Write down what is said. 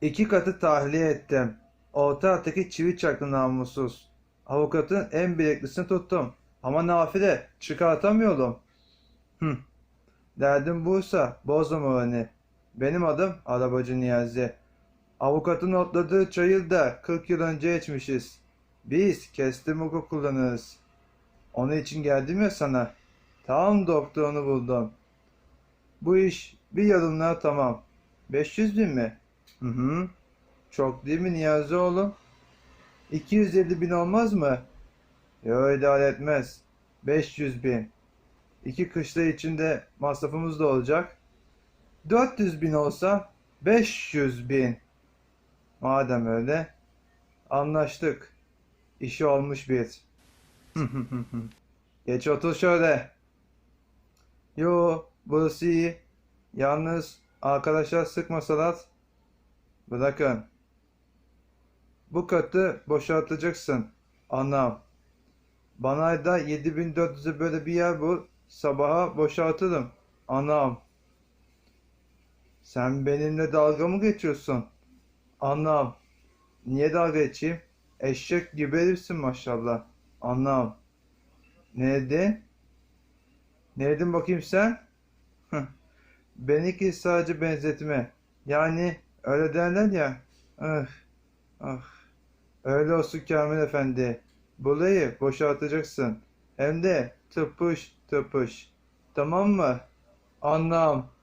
İki katı tahliye ettim. Orta hattaki çivi çaktı namussuz. Avukatın en bileklisini tuttum. Ama nafile çıkartamıyordum. Hı. Derdim buysa bozma moralini. Benim adım Arabacı Niyazi. Avukatın otladığı çayır da 40 yıl önce içmişiz. Biz kestim hukuk kullanırız. Onun için geldim ya sana. Tam doktorunu buldum. Bu iş bir yarımlığa tamam. 500 bin mi? Hı hı. Çok değil mi Niyazi oğlum? 250 bin olmaz mı? Yo idare etmez. 500 bin. İki kışla içinde masrafımız da olacak. 400 bin olsa 500 bin. Madem öyle anlaştık. İşi olmuş bir. Geç otur şöyle. Yo burası iyi. Yalnız arkadaşlar sıkmasalar bırakın. Bu katı boşaltacaksın. Anam. Bana da 7400'e böyle bir yer bul. Sabaha boşaltırım. Anam. Sen benimle dalga mı geçiyorsun? Anam. Niye dalga geçeyim? Eşek gibi herifsin maşallah. Anam. Ne dedin? Ne dedin bakayım sen? Benimki sadece benzetme. Yani öyle derler ya. Ah, ah. Öyle olsun Kamil Efendi. Burayı boşaltacaksın. Hem de tıpış tıpış. Tamam mı? Anlam.